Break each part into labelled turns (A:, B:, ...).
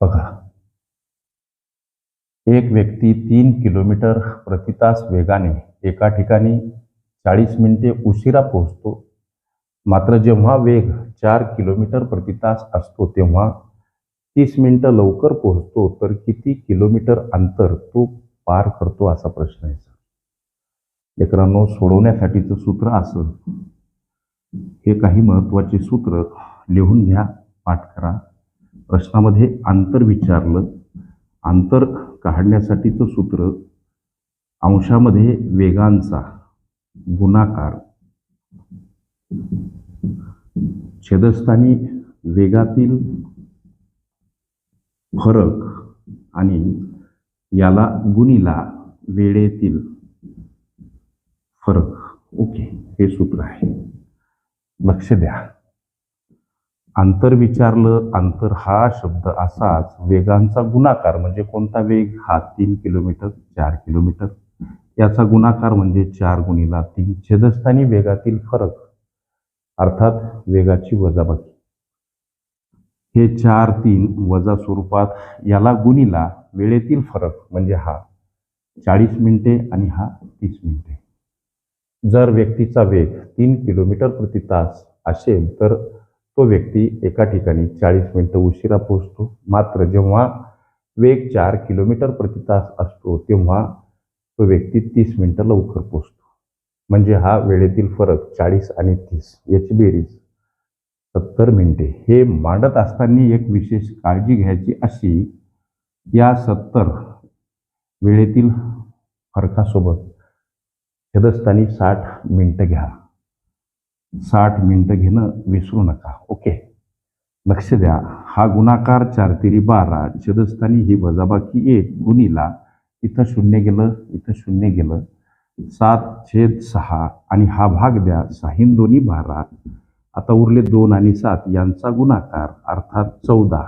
A: बघा. एक व्यक्ती तीन किलोमीटर प्रतितास वेगाने एका ठिकाणी चाळीस मिनिटे उशिरा पोहोचतो. मात्र जेव्हा वेग चार किलोमीटर प्रतितास असतो तेव्हा तीस मिनिटं लवकर पोहोचतो तर किती किलोमीटर अंतर तो पार करतो असा प्रश्न आहे सर. लेकरांनो सोडवण्यासाठीचं सूत्र असं. हे काही महत्त्वाचे सूत्र लिहून घ्या पाठ करा. प्रश्नामध्ये अंतर विचारलं अंतर काढण्यासाठीचं सूत्र अंशामध्ये वेगांचा गुणाकार छेदस्थानी वेगातील फरक आणि याला गुणीला वेळेतील फरक. ओके हे सूत्र आहे. लक्ष द्या. अंतर विचारलं अंतर हा शब्द असाच वेगांचा गुणाकार म्हणजे कोणता वेग? हा तीन किलोमीटर चार किलोमीटर. याचा गुणाकार म्हणजे चार गुणीला तीन छेदस्थानी वेगातील फरक अर्थात वेगाची वजाबाकी. हे चार तीन वजा स्वरूपात याला गुणीला वेळेतील फरक म्हणजे हा चाळीस मिनिटे आणि हा तीस मिनिटे. जर व्यक्तीचा वेग तीन किलोमीटर प्रति तास असेल तर तो व्यक्ती एका ठिकाणी चाळीस मिनटं उशिरा पोहोचतो. मात्र जेव्हा वेग चार किलोमीटर प्रति तास असतो तेव्हा तो व्यक्ती तीस मिनटं लवकर पोहोचतो. म्हणजे हा वेळेतील फरक चाळीस आणि तीस याची बेरीज सत्तर मिनटे. हे मांडत असताना एक विशेष काळजी घ्यायची अशी या सत्तर वेळेतील फरकासोबत छेदस्थानी साठ मिनटं घ्या. साठ मिनटं घेणं विसरू नका. ओके? लक्ष द्या. हा गुणाकार चार तिरी बारा छेदस्थानी ही वजाबाकी एक गुणीला इथं शून्य गेलं इथं शून्य गेलं. सात छेद सहा आणि हा भाग द्या. साहीन दोन्ही बारा. आता उरले दोन आणि सात यांचा गुणाकार अर्थात चौदा.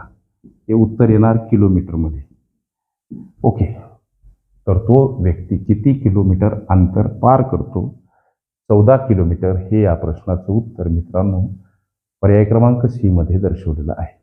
A: हे उत्तर येणार किलोमीटरमध्ये. ओके? तर तो व्यक्ती किती किलोमीटर अंतर पार करतो? चौदा किलोमीटर हे या प्रश्नाचं उत्तर मित्रांनो पर्याय क्रमांक सी मध्ये दर्शवलेलं आहे.